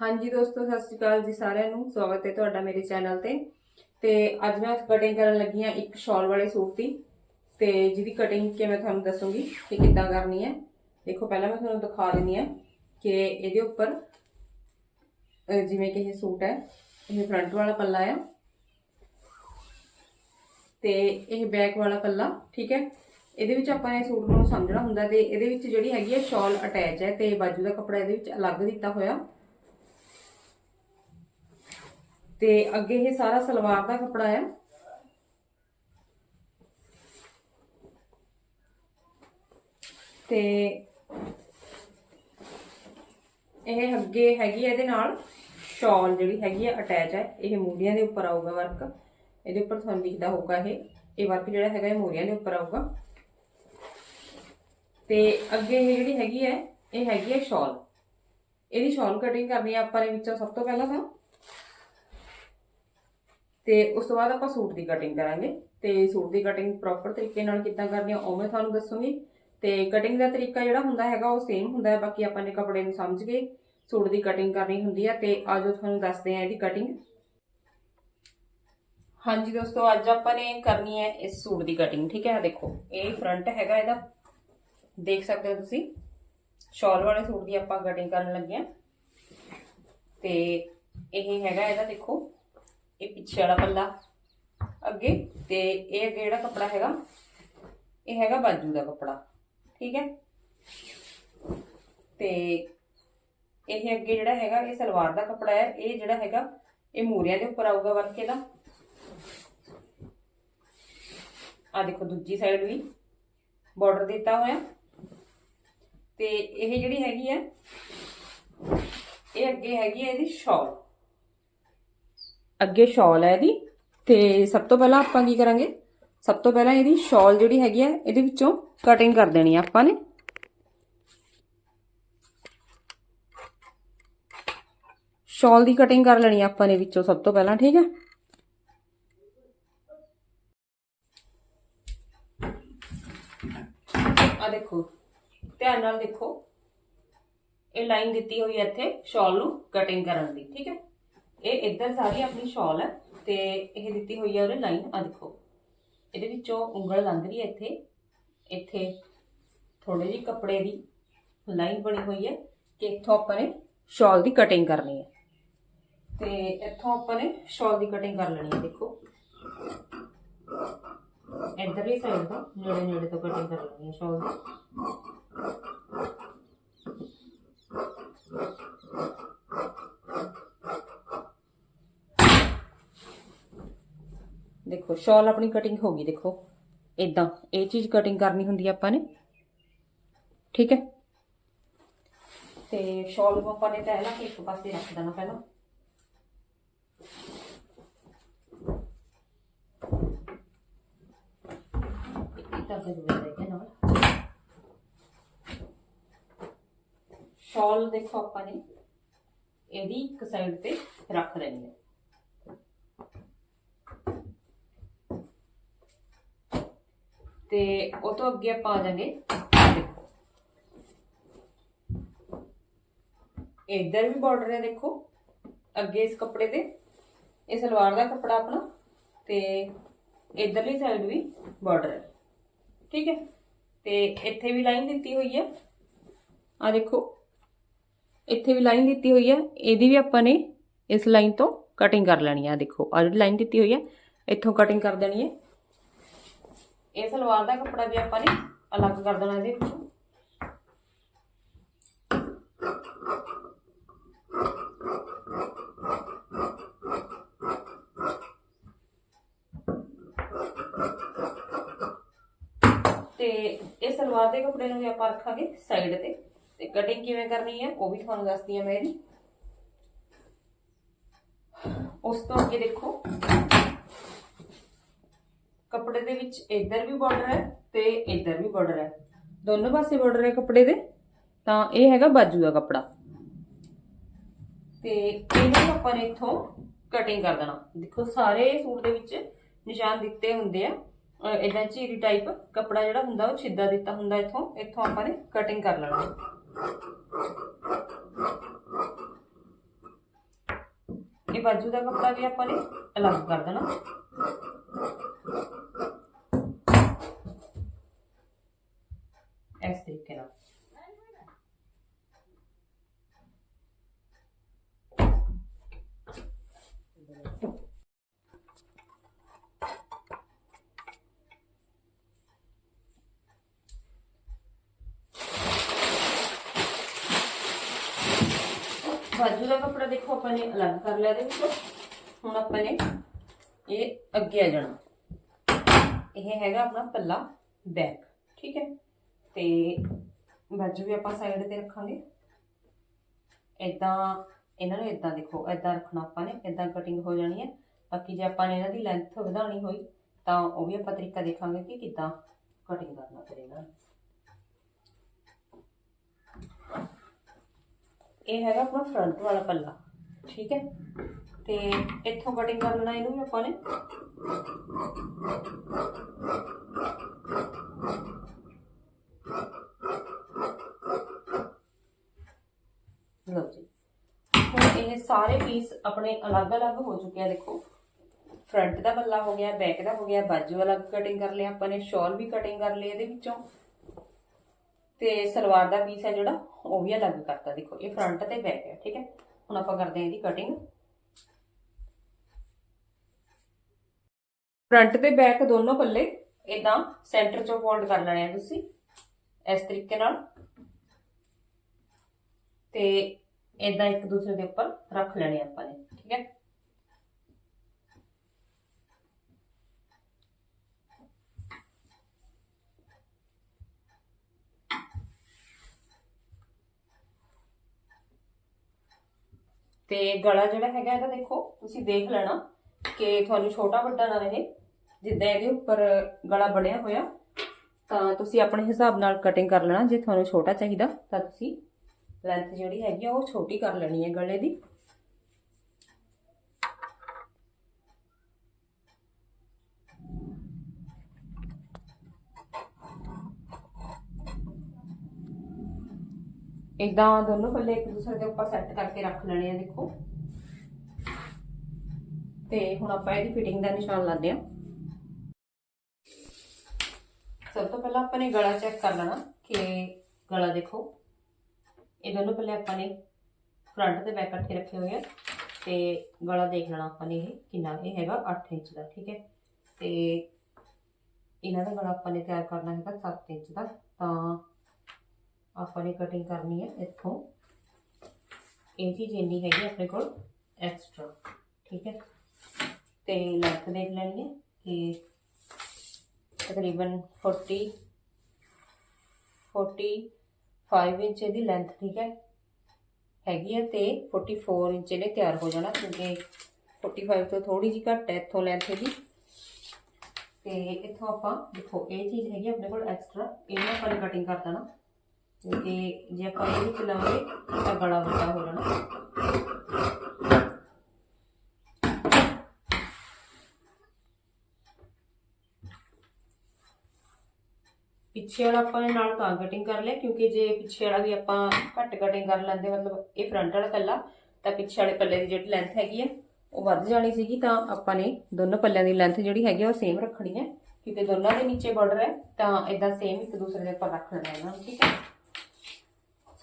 ਹਾਂਜੀ ਦੋਸਤੋ, ਸਤਿ ਸ਼੍ਰੀ ਅਕਾਲ ਜੀ ਸਾਰਿਆਂ ਨੂੰ। ਸਵਾਗਤ ਹੈ ਤੁਹਾਡਾ ਮੇਰੇ ਚੈਨਲ ਤੇ। ਤੇ ਅੱਜ ਮੈਂ ਕਟਿੰਗ ਕਰਨ ਲੱਗੀ ਹਾਂ ਇੱਕ ਸ਼ਾਲ ਵਾਲੇ ਸੂਟ ਦੀ। ਤੇ ਜਿਹਦੀ ਕਟਿੰਗ ਕਿ ਮੈਂ ਤੁਹਾਨੂੰ ਦੱਸੂਗੀ ਕਿ ਕਿੱਦਾਂ ਕਰਨੀ ਹੈ। ਦੇਖੋ, ਪਹਿਲਾਂ ਮੈਂ ਤੁਹਾਨੂੰ ਦਿਖਾ ਦਿੰਨੀ ਆ ਕਿ ਇਹਦੇ ਉੱਪਰ ਜਿਵੇਂ ਕਿ ਇਹ ਸੂਟ ਹੈ, ਇਹ ਫਰੰਟ ਵਾਲਾ ਪੱਲਾ ਆ। ਤੇ ਇਹ ਬੈਕ ਵਾਲਾ ਪੱਲਾ, ਠੀਕ ਹੈ? ਇਹਦੇ ਵਿੱਚ ਆਪਾਂ ਨੇ ਸੂਟ ਨੂੰ ਸਮਝਣਾ ਹੁੰਦਾ ਤੇ ਇਹਦੇ ਵਿੱਚ ਜਿਹੜੀ ਹੈਗੀ ਹੈ ਸ਼ਾਲ ਅਟੈਚ ਹੈ ਤੇ ਬਾਜੂ ਦਾ ਕੱਪੜਾ ਇਹਦੇ ਵਿੱਚ ਅਲੱਗ ਦਿੱਤਾ ਹੋਇਆ। ਤੇ ਅੱਗੇ ਇਹ ਸਾਰਾ ਸਲਵਾਰ ਦਾ ਕੱਪੜਾ ਹੈ। ਤੇ ਇਹ ਅੱਗੇ ਹੈਗੀ ਹੈ ਇਹਦੇ ਨਾਲ ਸ਼ਾਲ ਜਿਹੜੀ ਹੈਗੀ ਆ ਅਟੈਚ ਹੈ। ਇਹ ਮੂਲੀਆਂ ਦੇ ਉੱਪਰ ਆਊਗਾ ਵਰਕ ਇਹਦੇ ਉੱਪਰ ਤੁਹਾਨੂੰ ਦਿਖਦਾ ਹੋਊਗਾ ਇਹ। ਇਹ ਵਰਕ ਜਿਹੜਾ ਹੈਗਾ ਇਹ ਮੂਲੀਆਂ ਦੇ ਉੱਪਰ ਆਊਗਾ। ਤੇ ਅੱਗੇ ਇਹ ਜਿਹੜੀ ਹੈਗੀ ਹੈ, ਇਹ ਹੈਗੀ ਹੈ ਸ਼ਾਲ। ਇਹਦੀ ਸ਼ਾਲ ਕਟਿੰਗ ਕਰਨੀ ਹੈ ਆਪਾਂ ਨੇ ਵਿੱਚੋਂ ਸਭ ਤੋਂ ਪਹਿਲਾਂ ਤਾਂ। ਤੇ ਉਸ ਤੋਂ ਬਾਅਦ ਆਪਾਂ ਸੂਟ ਦੀ ਕਟਿੰਗ ਕਰਾਂਗੇ ਤੇ ਸੂਟ ਦੀ ਕਟਿੰਗ ਪ੍ਰੋਪਰ ਤਰੀਕੇ ਨਾਲ ਕਿੱਦਾਂ ਕਰਨੀ ਆ, ਉਹ ਮੈਂ ਤੁਹਾਨੂੰ ਦੱਸੂਗੀ। ਤੇ ਕਟਿੰਗ ਦਾ ਤਰੀਕਾ ਜਿਹੜਾ ਹੁੰਦਾ ਹੈਗਾ, ਉਹ ਸੇਮ ਹੁੰਦਾ ਹੈ, ਬਾਕੀ ਆਪਾਂ ਨੇ ਕੱਪੜੇ ਨੂੰ ਸਮਝ ਕੇ ਸੂਟ ਦੀ ਕਟਿੰਗ ਕਰਨੀ ਹੁੰਦੀ ਹੈ, ਤੇ ਆਜੋ ਤੁਹਾਨੂੰ ਦੱਸਦੇ ਆ ਇਹਦੀ ਕਟਿੰਗ ਹਾਂਜੀ ਦੋਸਤੋ, ਅੱਜ ਆਪਾਂ ਨੇ ਕਰਨੀ ਹੈ ਇਸ ਸੂਟ ਦੀ ਕਟਿੰਗ ਠੀਕ ਹੈ? ਦੇਖੋ, ਇਹ ਫਰੰਟ ਹੈਗਾ ਇਹਦਾ। ਦੇਖ ਸਕਦੇ ਹੋ ਤੁਸੀਂ ਸ਼ਾਲ ਵਾਲੇ ਸੂਟ ਦੀ ਆਪਾਂ ਕਟਿੰਗ ਕਰਨ ਲੱਗੇ ਆ ਤੇ ਇਹ ਹੈਗਾ ਇਹਦਾ, ਦੇਖੋ। ਇਹ ਪਿੱਛੇ ਵਾਲਾ ਪੱਲਾ, ਅੱਗੇ, ਤੇ ਇਹ ਅੱਗੇ ਜਿਹੜਾ ਕੱਪੜਾ ਹੈਗਾ, ਇਹ ਹੈਗਾ ਬਾਜੂ ਦਾ ਕੱਪੜਾ, ਠੀਕ ਹੈ? ਤੇ ਇਹ ਅੱਗੇ ਜਿਹੜਾ ਹੈਗਾ, ਇਹ ਸਲਵਾਰ ਦਾ ਕੱਪੜਾ ਹੈ, ਇਹ ਜਿਹੜਾ ਹੈਗਾ, ਇਹ ਮੂਰੀਆਂ ਦੇ ਉੱਪਰ ਆਊਗਾ ਵਰਕ ਇਹਦਾ। ਆ ਦੇਖੋ ਦੂਜੀ ਸਾਈਡ ਵੀ ਬਾਰਡਰ ਦਿੱਤਾ ਹੋਇਆ। ਤੇ ਇਹ ਜਿਹੜੀ ਹੈਗੀ ਹੈ, ਇਹ ਅੱਗੇ ਹੈਗੀ ਹੈ ਇਹਦੀ ਸ਼ਾਲ ਅੱਗੇ ਸ਼ਾਲ ਹੈ ਇਹਦੀ, ਤੇ ਸਭ ਤੋਂ ਪਹਿਲਾਂ ਆਪਾਂ ਕੀ ਕਰਾਂਗੇ? ਸਭ ਤੋਂ ਪਹਿਲਾਂ ਇਹਦੀ ਸ਼ਾਲ ਜਿਹੜੀ ਹੈਗੀ ਹੈ, ਇਹਦੇ ਵਿੱਚੋਂ ਕਟਿੰਗ ਕਰ ਦੇਣੀ ਆ ਆਪਾਂ ਨੇ। ਸ਼ਾਲ ਦੀ ਕਟਿੰਗ ਕਰ ਲੈਣੀ ਆਪਾਂ ਨੇ ਵਿੱਚੋਂ ਸਭ ਤੋਂ ਪਹਿਲਾਂ, ਠੀਕ ਹੈ? ਆ ਦੇਖੋ, ਧਿਆਨ ਨਾਲ ਦੇਖੋ। ਇਹ ਲਾਈਨ ਦਿੱਤੀ ਹੋਈ ਹੈ ਇੱਥੇ ਸ਼ਾਲ ਨੂੰ ਕਟਿੰਗ ਕਰਨ ਦੀ, ਠੀਕ ਹੈ? ਇਹ ਇੱਧਰ ਸਾਰੀ ਆਪਣੀ ਸ਼ਾਲ ਹੈ ਤੇ ਇਹ ਦਿੱਤੀ ਹੋਈ ਹੈ ਉਹਨੇ ਲਾਈਨ ਆ ਦੇਖੋ। ਇਹਦੇ ਵਿੱਚੋਂ ਉਂਗਲ ਲੰਘ ਰਹੀ ਹੈ ਇੱਥੇ। ਇੱਥੇ ਥੋੜੇ ਜਿਹੀ ਕੱਪੜੇ ਦੀ ਲਾਈਨ ਬਣੀ ਹੋਈ ਹੈ ਕਿ ਇੱਥੋਂ ਆਪਾਂ ਨੇ ਸ਼ਾਲ ਦੀ ਕਟਿੰਗ ਕਰਨੀ ਹੈ ਤੇ ਇੱਥੋਂ ਆਪਾਂ ਨੇ ਸ਼ਾਲ ਦੀ ਕਟਿੰਗ ਕਰ ਲੈਣੀ ਹੈ ਦੇਖੋ। ਇੱਧਰਲੀ ਸਾਈਡ ਤੋਂ ਨੇੜੇ ਨੇੜੇ ਤੋਂ ਕਟਿੰਗ ਕਰ ਲੈਣੀ ਹੈ ਸ਼ਾਲ ਦੀ। ਦੇਖੋ ਸ਼ਾਲ ਆਪਣੀ ਕਟਿੰਗ ਹੋ ਗਈ ਦੇਖੋ ਇਦਾਂ ਇਹ ਚੀਜ਼ ਕਟਿੰਗ ਕਰਨੀ ਹੁੰਦੀ ਆ ਆਪਾਂ ਨੇ ਠੀਕ ਹੈ ਤੇ ਸ਼ਾਲ ਨੂੰ ਆਪਾਂ ਨੇ ਪਹਿਲਾਂ ਇੱਕ ਪਾਸੇ ਰੱਖ ਦੇਣਾ ਪਹਿਲਾਂ ਇਦਾਂ ਕਰ ਦੇ ਨਾਲ ਸ਼ਾਲ ਦੇਖੋ ਆਪਾਂ ਨੇ ਇਹਦੀ ਇੱਕ ਸਾਈਡ ਤੇ ਰੱਖ ਲੈਣੀ ਹੈ ਤੇ ਉਹ ਤੋਂ ਅੱਗੇ ਆਪਾਂ ਆ ਜਾਾਂਗੇ। ਦੇਖੋ। ਇੱਧਰ ਵੀ ਬਾਰਡਰ ਹੈ ਦੇਖੋ। ਅੱਗੇ ਇਸ ਕੱਪੜੇ ਤੇ ਇਹ ਸਲਵਾਰ ਦਾ ਕੱਪੜਾ ਆਪਣਾ। ਤੇ ਇਧਰਲੀ ਸਾਈਡ ਵੀ ਬਾਰਡਰ ਹੈ ਠੀਕ ਹੈ। ਤੇ ਇੱਥੇ ਵੀ ਲਾਈਨ ਦਿੱਤੀ ਹੋਈ ਹੈ। ਆ ਦੇਖੋ। ਇੱਥੇ ਵੀ ਲਾਈਨ ਦਿੱਤੀ ਹੋਈ ਹੈ। ਇਹਦੀ ਵੀ ਆਪਾਂ ਨੇ ਇਸ ਲਾਈਨ ਤੋਂ ਕਟਿੰਗ ਕਰ ਲੈਣੀ ਹੈ। ਦੇਖੋ। ਆ ਜਿਹੜੀ ਲਾਈਨ ਦਿੱਤੀ ਹੋਈ ਹੈ, ਇੱਥੋਂ ਕਟਿੰਗ ਕਰ ਦੇਣੀ ਹੈ। ਇਹ ਸਲਵਾਰ ਦਾ ਕੱਪੜਾ ਵੀ ਆਪਾਂ ਨੇ ਅਲੱਗ ਕਰ ਦੇਣਾ ਇਹਦੇ ਵਿੱਚੋਂ। ਤੇ ਇਹ ਸਲਵਾਰ ਦੇ ਕੱਪੜੇ ਨੂੰ ਵੀ ਆਪਾਂ ਰੱਖਾਂਗੇ ਸਾਈਡ ਤੇ। ਤੇ ਕਟਿੰਗ ਕਿਵੇਂ ਕਰਨੀ ਹੈ ਉਹ ਵੀ ਤੁਹਾਨੂੰ ਦੱਸਦੀ ਹਾਂ ਮੈਂ ਇਹਦੀ। ਉਸ ਤੋਂ ਅੱਗੇ ਦੇਖੋ। ਕੱਪੜੇ ਦੇ ਵਿੱਚ ਇੱਧਰ ਵੀ ਬਾਰਡਰ ਹੈ ਤੇ ਇੱਧਰ ਵੀ ਬਾਰਡਰ ਹੈ। ਦੋਨੋਂ ਪਾਸੇ ਬਾਰਡਰ ਹੈ ਕੱਪੜੇ ਦੇ, ਤਾਂ ਇਹ ਹੈਗਾ ਬਾਜੂ ਦਾ ਕੱਪੜਾ। ਤੇ ਇਹਨੂੰ ਆਪਾਂ ਨੇ ਇੱਥੋਂ ਕਟਿੰਗ ਕਰ ਦੇਣਾ। ਦੇਖੋ ਸਾਰੇ ਸੂਟ ਦੇ ਵਿੱਚ ਨਿਸ਼ਾਨ ਦਿੱਤੇ ਹੁੰਦੇ ਆ। ਇਦਾਂ ਚੀਰੀ ਟਾਈਪ ਕੱਪੜਾ ਜਿਹੜਾ ਹੁੰਦਾ, ਉਹ ਸਿੱਧਾ ਦਿੱਤਾ ਹੁੰਦਾ ਇੱਥੋਂ। ਇੱਥੋਂ ਆਪਾਂ ਨੇ ਕਟਿੰਗ ਕਰ ਲੈਣਾ। ਇਹ ਬਾਜੂ ਦਾ ਕੱਪੜਾ ਵੀ ਆਪਾਂ ਨੇ ਅਲੱਗ ਕਰ ਦੇਣਾ। ਇਸ ਤਰੀਕੇ ਨਾਲ ਬਾਜੂ ਦਾ ਕੱਪੜਾ ਦੇਖੋ ਆਪਾਂ ਨੇ ਅਲੱਗ ਕਰ ਇਹ ਅੱਗੇ ਆ ਜਾਣਾ। ਇਹ ਹੈਗਾ ਆਪਣਾ ਪੱਲਾ ਬੈਕ ਠੀਕ ਹੈ? ਤੇ ਬਾਜੂ ਵੀ ਆਪਾਂ ਸਾਈਡ ਤੇ ਰੱਖਾਂਗੇ। ਇਦਾਂ ਇਹਨਾਂ ਨੂੰ ਇਦਾਂ ਦੇਖੋ ਇਦਾਂ ਰੱਖਣਾ ਆਪਾਂ ਨੇ ਇਦਾਂ ਕਟਿੰਗ ਹੋ ਜਾਣੀ ਹੈ। ਬਾਕੀ ਜੇ ਆਪਾਂ ਨੇ ਇਹਨਾਂ ਦੀ ਲੈਂਥ ਵਧਾਉਣੀ ਹੋਈ, ਤਾਂ ਉਹ ਵੀ ਆਪਾਂ ਤਰੀਕਾ ਦੇਖਾਂਗੇ ਕਿ ਕਿੱਦਾਂ ਕਟਿੰਗ ਕਰਨਾ ਫਿਰ ਇਹਨਾਂ ਨੂੰ। ਇਹ ਹੈਗਾ ਆਪਣਾ ਫਰੰਟ ਵਾਲਾ ਪੱਲਾ, ਠੀਕ ਹੈ? ਤੇ ਇੱਥੋਂ ਕਟਿੰਗ ਕਰ ਲੈਣਾ ਇਹਨੂੰ ਵੀ ਆਪਾਂ ਨੇ। ਲਓ ਜੀ। ਹੁਣ ਇਹ ਸਾਰੇ ਪੀਸ ਆਪਣੇ ਅਲੱਗ-ਅਲੱਗ ਹੋ ਚੁੱਕੇ ਆ, ਦੇਖੋ। ਫਰੰਟ ਦਾ ਪੱਲਾ ਹੋ ਗਿਆ ਬੈਕ ਦਾ ਹੋ ਗਿਆ, ਬਾਜੂ ਅਲੱਗ ਕਟਿੰਗ ਕਰ ਲਿਆ ਆਪਾਂ ਨੇ ਸ਼ਾਲ ਵੀ ਕਟਿੰਗ ਕਰ ਲਈ ਇਹਦੇ ਵਿੱਚੋਂ। ਤੇ ਸਲਵਾਰ ਦਾ ਪੀਸ ਹੈ ਜਿਹੜਾ, ਉਹ ਵੀ ਅਲੱਗ ਕਰਤਾ, ਦੇਖੋ, ਇਹ ਫਰੰਟ ਤੇ ਬੈਕ ਹੈ, ਠੀਕ ਹੈ। ਹੁਣ ਆਪਾਂ ਕਰਦੇ ਹਾਂ ਇਹਦੀ ਕਟਿੰਗ ਫਰੰਟ ਤੇ ਬੈਕ ਦੋਨੋਂ ਪੱਲੇ ਇਦਾਂ ਸੈਂਟਰ ਚੋਂ ਫੋਲਡ ਕਰ ਲੈਣੇ ਆ ਤੁਸੀਂ, ਇਸ ਤਰੀਕੇ ਨਾਲ। ਤੇ ਇਦਾਂ ਇੱਕ ਦੂਸਰੇ ਦੇ ਉੱਪਰ ਰੱਖ ਲੈਣੇ ਆਪਾਂ ਨੇ, ਠੀਕ ਹੈ? ਤੇ ਗਲਾ ਜਿਹੜਾ ਹੈਗਾ ਇਹਦਾ ਦੇਖੋ, ਤੁਸੀਂ ਦੇਖ ਲੈਣਾ ਕਿ ਤੁਹਾਨੂੰ ਛੋਟਾ ਵੱਡਾ ਨਾ ਰਹੇ। ਜਿੱਦਾਂ ਇਹਦੇ ਉੱਪਰ ਗਲਾ ਬਣਿਆ ਹੋਇਆ, ਤਾਂ ਤੁਸੀਂ ਆਪਣੇ ਹਿਸਾਬ ਨਾਲ ਕਟਿੰਗ ਕਰ ਲੈਣਾ, ਜੇ ਤੁਹਾਨੂੰ ਛੋਟਾ ਚਾਹੀਦਾ, ਤਾਂ ਤੁਸੀਂ ਲੈਂਥ ਜਿਹੜੀ ਹੈਗੀ ਆ, ਉਹ ਛੋਟੀ ਕਰ ਲੈਣੀ ਹੈ ਗਲੇ ਦੀ। ਇਦਾਂ ਦੋਨੋਂ ਪੱਲੇ ਇੱਕ ਦੂਸਰੇ ਦੇ ਉੱਪਰ ਸੈੱਟ ਕਰਕੇ ਰੱਖ ਲੈਣੇ ਆ, ਦੇਖੋ। ਤੇ ਹੁਣ ਆਪਾਂ ਇਹਦੀ ਫਿਟਿੰਗ ਦਾ ਨਿਸ਼ਾਨ ਲਾਉਂਦੇ ਆ ਸਭ ਤੋਂ ਪਹਿਲਾਂ ਆਪਾਂ ਨੇ ਗਲਾ ਚੈੱਕ ਕਰ ਲੈਣਾ ਕਿ ਗਲਾ ਦੇਖੋ। ਇਹ ਦੋਨੋਂ ਪੱਲੇ ਆਪਾਂ ਨੇ ਫਰੰਟ ਤੇ ਬੈਕ ਇਕੱਠੇ ਰੱਖੇ ਹੋਏ ਆ ਤੇ ਗਲਾ ਦੇਖ ਲੈਣਾ ਆਪਾਂ ਨੇ ਇਹ ਕਿੰਨਾ ਇਹ ਹੈਗਾ 8 ਇੰਚ ਦਾ, ਠੀਕ ਹੈ। ਤੇ ਇਹਨਾਂ ਦਾ ਗਲਾ ਆਪਾਂ ਨੇ ਤਿਆਰ ਕਰਨਾ ਹੈਗਾ 7 ਇੰਚ ਦਾ, ਤਾਂ ਆਪਾਂ ਨੇ ਕਟਿੰਗ ਕਰਨੀ ਹੈ ਇੱਥੋਂ। ਇਹ ਚੀਜ਼ ਇੰਨੀ ਹੈਗੀ ਆਪਣੇ ਕੋਲ ਐਕਸਟਰਾ ਠੀਕ ਹੈ। ਤੇ ਲੈਂਥ ਦੇਖ ਲੈਣੀ ਹੈ ਕਿ ਤਕਰੀਬਨ 40 45 ਇੰਚ ਇਹਦੀ ਲੈਂਥ ਠੀਕ ਹੈ। ਹੈਗੀ ਹੈ ਤੇ 44 ਇੰਚ ਇਹਨੇ ਤਿਆਰ ਹੋ ਜਾਣਾ ਕਿਉਂਕਿ 45 ਤੋਂ ਥੋੜੀ ਜਿਹੀ ਘੱਟ ਹੈ ਇੱਥੋਂ ਲੈਂਥ ਇਹਦੀ। ਤੇ ਇੱਥੋਂ ਆਪਾਂ ਦੇਖੋ, ਇਹ ਚੀਜ਼ ਹੈਗੀ ਆਪਣੇ ਕੋਲ ਐਕਸਟਰਾ ਇਹਨੂੰ ਆਪਾਂ ਨੇ ਕਟਿੰਗ ਕਰ ਦੇਣਾ। ਕਿਉਂਕਿ ਜੇ ਆਪਾਂ ਇਹ ਵਿੱਚ ਲਾਵਾਂਗੇ ਤਾਂ ਗਲਾ ਵੱਡਾ ਹੋ ਜਾਣਾ। ਪਿੱਛੇ ਵਾਲਾ ਆਪਾਂ ਨੇ ਨਾਲ ਤਾਂ ਕਟਿੰਗ ਕਰ ਲਿਆ, ਕਿਉਂਕਿ ਜੇ ਪਿੱਛੇ ਵਾਲਾ ਵੀ ਆਪਾਂ ਘੱਟ ਕਟਿੰਗ ਕਰ ਲੈਂਦੇ, ਮਤਲਬ ਇਹ ਫਰੰਟ ਵਾਲਾ ਪੱਲਾ, ਤਾਂ ਪਿੱਛੇ ਵਾਲੇ ਪੱਲੇ ਦੀ ਜਿਹੜੀ ਲੈਂਥ ਹੈਗੀ ਹੈ ਉਹ ਵੱਧ ਜਾਣੀ ਸੀਗੀ, ਤਾਂ ਆਪਾਂ ਨੇ ਦੋਨੋਂ ਪੱਲਿਆਂ ਦੀ ਲੈਂਥ ਜਿਹੜੀ ਹੈਗੀ ਆ, ਉਹ ਸੇਮ ਰੱਖਣੀ ਹੈ ਕਿਉਂਕਿ ਦੋਨਾਂ ਦੇ ਨੀਚੇ ਬਾਰਡਰ ਹੈ, ਤਾਂ ਇਦਾਂ ਸੇਮ ਇੱਕ ਦੂਸਰੇ ਦੇ ਉੱਪਰ ਰੱਖ ਲੈਣਾ ਇਹਨਾਂ ਨੂੰ, ਠੀਕ ਹੈ?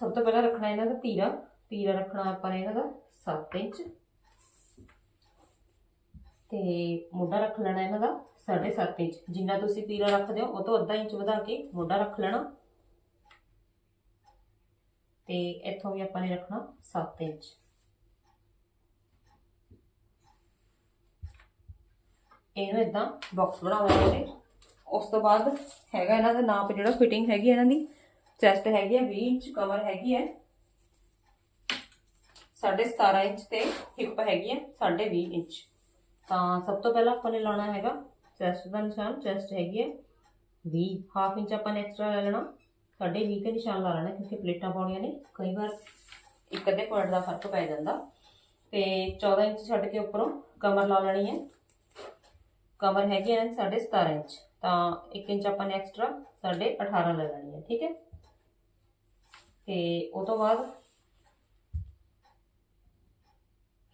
ਸਭ ਤੋਂ ਪਹਿਲਾਂ ਰੱਖਣਾ ਇਹਨਾਂ ਦਾ ਤੀਰਾ ਤੀਰਾ ਰੱਖਣਾ ਆਪਾਂ ਨੇ ਇਹਨਾਂ ਦਾ 7 ਇੰਚ। ਤੇ ਮੋਢਾ ਰੱਖ ਲੈਣਾ ਇਹਨਾਂ ਦਾ 7.5 ਇੰਚ ਜਿੰਨਾ ਤੁਸੀਂ ਤੀਰਾ ਰੱਖਦੇ ਹੋ, ਉਹ ਤੋਂ ਅੱਧਾ ਇੰਚ ਵਧਾ ਕੇ ਮੋਢਾ ਰੱਖ ਲੈਣਾ। ਤੇ ਇੱਥੋਂ ਵੀ ਆਪਾਂ ਨੇ ਰੱਖਣਾ 7 ਇੰਚ। ਇਹਨੂੰ ਇਦਾਂ ਬਾਕਸ ਬਣਾ ਲੈਣਾ ਉਸ ਤੋਂ ਬਾਅਦ ਹੈਗਾ ਇਹਨਾਂ ਦਾ ਨਾਪ, ਜਿਹੜਾ ਫਿਟਿੰਗ ਹੈਗੀ ਇਹਨਾਂ ਦੀ ਚੈਸਟ ਹੈਗੀ ਹੈ 20 ਇੰਚ ਕਵਰ ਹੈਗੀ ਹੈ 17.5 ਇੰਚ ਤੇ ਹਿੱਪ ਹੈਗੀ ਹੈ 20 ਇੰਚ। ਤਾਂ ਸਭ ਤੋਂ ਪਹਿਲਾਂ ਆਪਾਂ ਨੇ ਲਾਉਣਾ ਹੈਗਾ ਚੈਸਟ ਦਾ ਨਿਸ਼ਾਨ ਚੈਸਟ ਹੈਗੀ ਹੈ 20 ਹਾਫ ਇੰਚ ਆਪਾਂ ਨੇ ਐਕਸਟਰਾ ਲੈ ਲੈਣਾ। ਸਾਡੇ 20 ਤੇ ਨਿਸ਼ਾਨ ਲਾ ਲੈਣਾ, ਕਿਉਂਕਿ ਪਲੇਟਾਂ ਪਾਉਣੀਆਂ ਨੇ। ਕਈ ਵਾਰ ਇੱਕ ਅੱਧੇ ਪੁਆਇੰਟ ਦਾ ਫ਼ਰਕ ਪੈ ਜਾਂਦਾ। ਤੇ 14 ਇੰਚ ਛੱਡ ਕੇ ਉੱਪਰੋਂ ਕਮਰ ਲਾ ਲੈਣੀ ਹੈ। ਕਮਰ ਹੈਗੀ ਹੈ 17.5 ਇੰਚ। ਤਾਂ 1 ਇੰਚ ਆਪਾਂ ਨੇ ਐਕਸਟਰਾ 18.5 ਲੈ ਲੈਣੀ ਹੈ, ਠੀਕ ਹੈ। ਤੇ ਉਹ ਤੋਂ ਬਾਅਦ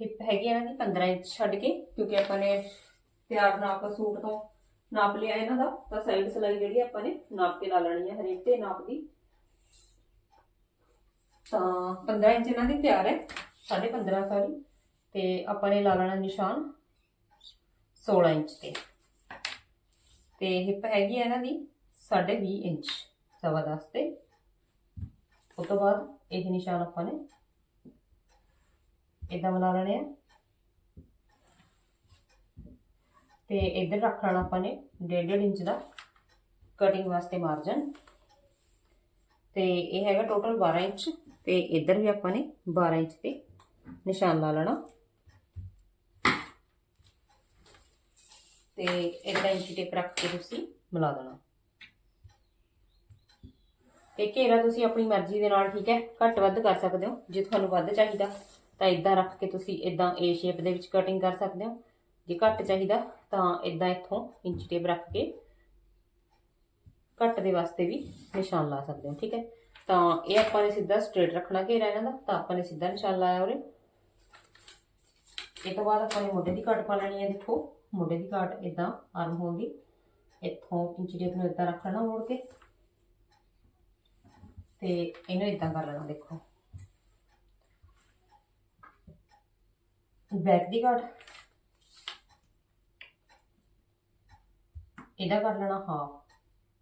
ਹਿੱਪ ਹੈਗੀ ਇਹਨਾਂ ਦੀ 15 ਇੰਚ ਛੱਡ ਕੇ, ਕਿਉਂਕਿ ਆਪਾਂ ਨੇ ਤਿਆਰ ਨਾਪ ਸੂਟ ਤੋਂ ਨਾਪ ਲਿਆ ਇਹਨਾਂ ਦਾ, ਤਾਂ ਸਾਈਡ ਸਲਾਈ ਜਿਹੜੀ ਆਪਾਂ ਨੇ ਨਾਪ ਕੇ ਲਾ ਲੈਣੀ ਹੈ, ਹਰੇਕ ਤੇ ਨਾਪ ਦੀ। ਤਾਂ 15 ਇੰਚ ਇਹਨਾਂ ਦੀ ਤਿਆਰ ਹੈ 15.5 ਸੌਰੀ, ਤੇ ਆਪਾਂ ਨੇ ਲਾ ਲੈਣਾ ਨਿਸ਼ਾਨ 16 ਇੰਚ ਤੇ। ਤੇ ਹਿੱਪ ਹੈਗੀ ਹੈ ਇਹਨਾਂ ਦੀ 20 ਇੰਚ, ਸਵਾ ਦਸ ਤੇ। ਉਸ ਤੋਂ ਬਾਅਦ ਇਹ ਨਿਸ਼ਾਨ ਆਪਾਂ ਨੇ, ਇਦਾਂ ਬਣਾ ਲੈਣੇ ਆ। ਤੇ ਇੱਧਰ ਰੱਖ ਲੈਣਾ ਆਪਾਂ ਨੇ 1.5 ਇੰਚ ਦਾ ਕਟਿੰਗ ਵਾਸਤੇ ਮਾਰਜਨ ਤੇ ਇਹ ਹੈਗਾ ਟੋਟਲ 12 ਇੰਚ ਤੇ ਇੱਧਰ ਵੀ ਆਪਾਂ ਨੇ 12 ਇੰਚ ਤੇ ਨਿਸ਼ਾਨ ਲਾ ਲੈਣਾ। ਤੇ ਇਦਾਂ ਇੰਚੀ ਟੇਪ ਰੱਖ ਕੇ ਤੁਸੀਂ ਮਿਲਾ ਦੇਣਾ। ਤੇ ਘੇਰਾ ਤੁਸੀਂ ਆਪਣੀ ਮਰਜ਼ੀ ਦੇ ਨਾਲ ਠੀਕ ਹੈ, ਘੱਟ ਵੱਧ ਕਰ ਸਕਦੇ ਹੋ, ਜੇ ਤੁਹਾਨੂੰ ਵੱਧ ਚਾਹੀਦਾ ਤਾਂ ਇਦਾਂ ਰੱਖ ਕੇ ਤੁਸੀਂ ਇਦਾਂ ਏ ਸ਼ੇਪ ਦੇ ਵਿੱਚ ਕਟਿੰਗ ਕਰ ਸਕਦੇ ਹੋ। ਜੇ ਘੱਟ ਚਾਹੀਦਾ ਤਾਂ ਇਦਾਂ ਇੱਥੋਂ ਇੰਚ ਟੇਪ ਰੱਖ ਕੇ ਕੱਟ ਦੇ ਵਾਸਤੇ ਵੀ ਨਿਸ਼ਾਨ ਲਾ ਸਕਦੇ ਹੋ, ਠੀਕ ਹੈ? ਤਾਂ ਇਹ ਆਪਾਂ ਨੇ ਸਿੱਧਾ ਸਟ੍ਰੇਟ ਰੱਖਣਾ ਘੇਰਾ ਇਹਨਾਂ ਦਾ, ਤਾਂ ਆਪਾਂ ਨੇ ਸਿੱਧਾ ਨਿਸ਼ਾਨ ਲਾਇਆ ਉਰੇ। ਇਹ ਤੋਂ ਬਾਅਦ ਆਪਾਂ ਨੇ ਮੋਢੇ ਦੀ ਕਾਟ ਪਾ ਲੈਣੀ ਹੈ, ਦੇਖੋ, ਮੋਢੇ ਦੀ ਕਾਟ ਇਦਾਂ ਆਰਮ ਹੋਲ ਦੀ ਇੱਥੋਂ ਇੰਚ ਟੇਪ ਨੂੰ ਇਦਾਂ ਰੱਖ ਲੈਣਾ ਮੋੜ ਕੇ। ਤੇ ਇਹਨੂੰ ਇਦਾਂ ਕਰ ਲੈਣਾ, ਦੇਖੋ। ਬੈਕ ਦੀ ਕਾਟ ਇਹਦਾ ਕਰ ਲੈਣਾ ਹਾਫ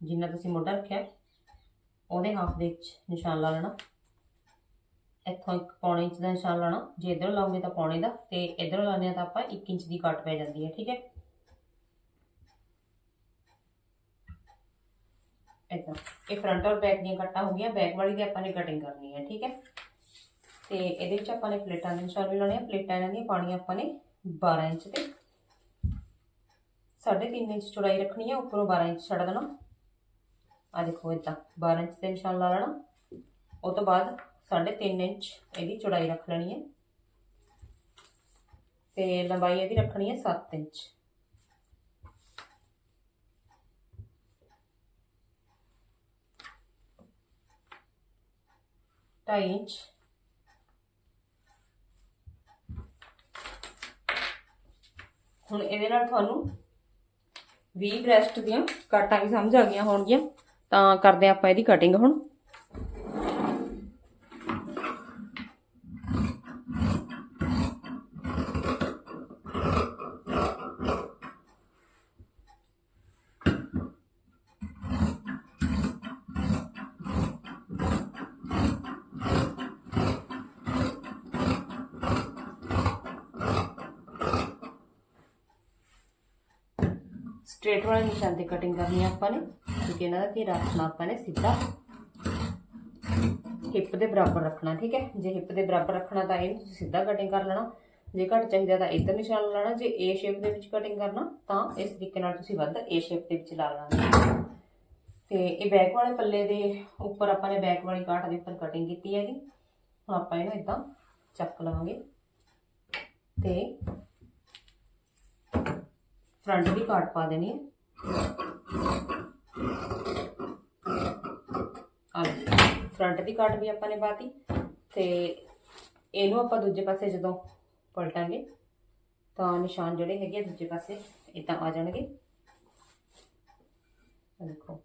ਜਿੰਨਾ ਤੁਸੀਂ ਮੋਢਾ ਰੱਖਿਆ, ਉਹਦੇ ਹਾਫ ਦੇ ਵਿੱਚ ਨਿਸ਼ਾਨ ਲਾ ਲੈਣਾ। ਇੱਥੋਂ ਇੱਕ ਪੌਣੇ ਇੰਚ ਦਾ ਨਿਸ਼ਾਨ ਲਾਣਾ। ਜੇ ਇਧਰੋਂ ਲਾਉਂਗੇ ਤਾਂ ਪੌਣੇ ਦਾ, ਤੇ ਇਧਰੋਂ ਲਾਉਂਦੇ ਆ ਤਾਂ ਆਪਾਂ 1 ਇੰਚ ਦੀ ਕੱਟ ਪੈ ਜਾਂਦੀ ਹੈ, ਠੀਕ ਹੈ? ਇਦਾਂ। ਇਹ ਫਰੰਟ ਔਰ ਬੈਕ ਦੀਆਂ ਕੱਟਾਂ ਹੋ ਗਈਆਂ। ਬੈਕ ਵਾਲੀ ਦੀ ਆਪਾਂ ਨੇ ਕਟਿੰਗ ਕਰਨੀ ਹੈ, ਠੀਕ ਹੈ? ਤੇ ਇਹਦੇ ਵਿੱਚ ਆਪਾਂ ਨੇ ਪਲੇਟਾਂ ਦੇ ਨਿਸ਼ਾਨ ਵੀ ਲਾਉਣੇ ਆ। ਪਲੇਟਾਂ ਇਹਨਾਂ ਦੀਆਂ ਪਾਣੀਆਂ ਆਪਾਂ ਨੇ 12 ਇੰਚ ਤੇ 3.5 ਇੰਚ ਚੌੜਾਈ ਰੱਖਣੀ ਹੈ ਉੱਪਰੋਂ 12 ਇੰਚ ਛੱਡ ਦੇਣਾ। ਆ ਦੇਖੋ ਇਦਾਂ 12 ਇੰਚ ਤੇ ਨਿਸ਼ਾਨ ਲਾ ਲੈਣਾ। ਉਹ ਤੋਂ ਬਾਅਦ 3.5 ਇੰਚ ਇਹਦੀ ਚੌੜਾਈ ਰੱਖ ਲੈਣੀ ਹੈ ਤੇ ਲੰਬਾਈ ਇਹਦੀ ਰੱਖਣੀ ਹੈ 7 ਇੰਚ। ਢਾਈ ਇੰਚ। ਹੁਣ ਇਹਦੇ ਨਾਲ ਤੁਹਾਨੂੰ 20 ਬ੍ਰੈਸਟ ਦੀਆਂ ਕਾਟਾਂ ਵੀ ਸਮਝ ਆ ਗਈਆਂ ਹੋਣਗੀਆਂ। ਤਾਂ ਕਰਦੇ ਆਪਾਂ ਇਹਦੀ ਕਟਿੰਗ ਹੁਣ ਸਟ੍ਰੇਟ ਵਾਲੇ ਨਿਸ਼ਾਨ ਤੇ ਕਟਿੰਗ ਕਰਨੀ ਹੈ ਆਪਾਂ ਨੇ ਕਿਉਂਕਿ ਇਹਨਾਂ ਦਾ ਘੇਰਾ ਰੱਖਣਾ ਆਪਾਂ ਨੇ ਸਿੱਧਾ। ਹਿੱਪ ਦੇ ਬਰਾਬਰ ਰੱਖਣਾ, ਠੀਕ ਹੈ? ਜੇ ਹਿੱਪ ਦੇ ਬਰਾਬਰ ਰੱਖਣਾ ਤਾਂ ਇਹਨੂੰ ਤੁਸੀਂ ਸਿੱਧਾ ਕਟਿੰਗ ਕਰ ਲੈਣਾ। ਜੇ ਘੱਟ ਚਾਹੀਦਾ ਤਾਂ ਇੱਧਰ ਨਿਸ਼ਾਨ ਲਾਣਾ ਜੇ ਏ ਸ਼ੇਪ ਦੇ ਵਿੱਚ ਕਟਿੰਗ ਕਰਨਾ ਤਾਂ ਇਸ ਤਰੀਕੇ ਨਾਲ ਤੁਸੀਂ ਵੱਧ ਏ ਸ਼ੇਪ ਦੇ ਵਿੱਚ ਲਾ ਲੈਣਾ। ਤੇ ਇਹ ਬੈਕ ਵਾਲੇ ਪੱਲੇ ਦੇ ਉੱਪਰ ਆਪਾਂ ਨੇ ਬੈਕ ਵਾਲੀ ਕਾਟ ਦੇ ਉੱਪਰ ਕਟਿੰਗ ਕੀਤੀ ਹੈ ਜੀ ਹੁਣ ਆਪਾਂ ਇਹਨੂੰ ਇਦਾਂ ਚੱਕ ਲਵਾਂਗੇ। ਤੇ ਫਰੰਟ ਦੀ ਕਾਟ ਪਾ ਦੇਣੀ ਹੈ। ਆ ਫਰੰਟ ਦੀ ਕਾਟ ਵੀ ਆਪਾਂ ਨੇ ਪਾਤੀ ਤੇ ਇਹਨੂੰ ਆਪਾਂ ਦੂਜੇ ਪਾਸੇ ਜਦੋਂ ਪਲਟਾਂਗੇ ਤਾਂ ਨਿਸ਼ਾਨ ਜਿਹੜੇ ਹੈਗੇ ਆ ਦੂਜੇ ਪਾਸੇ ਇਦਾਂ ਆ ਜਾਣਗੇ। ਆਹ ਦੇਖੋ।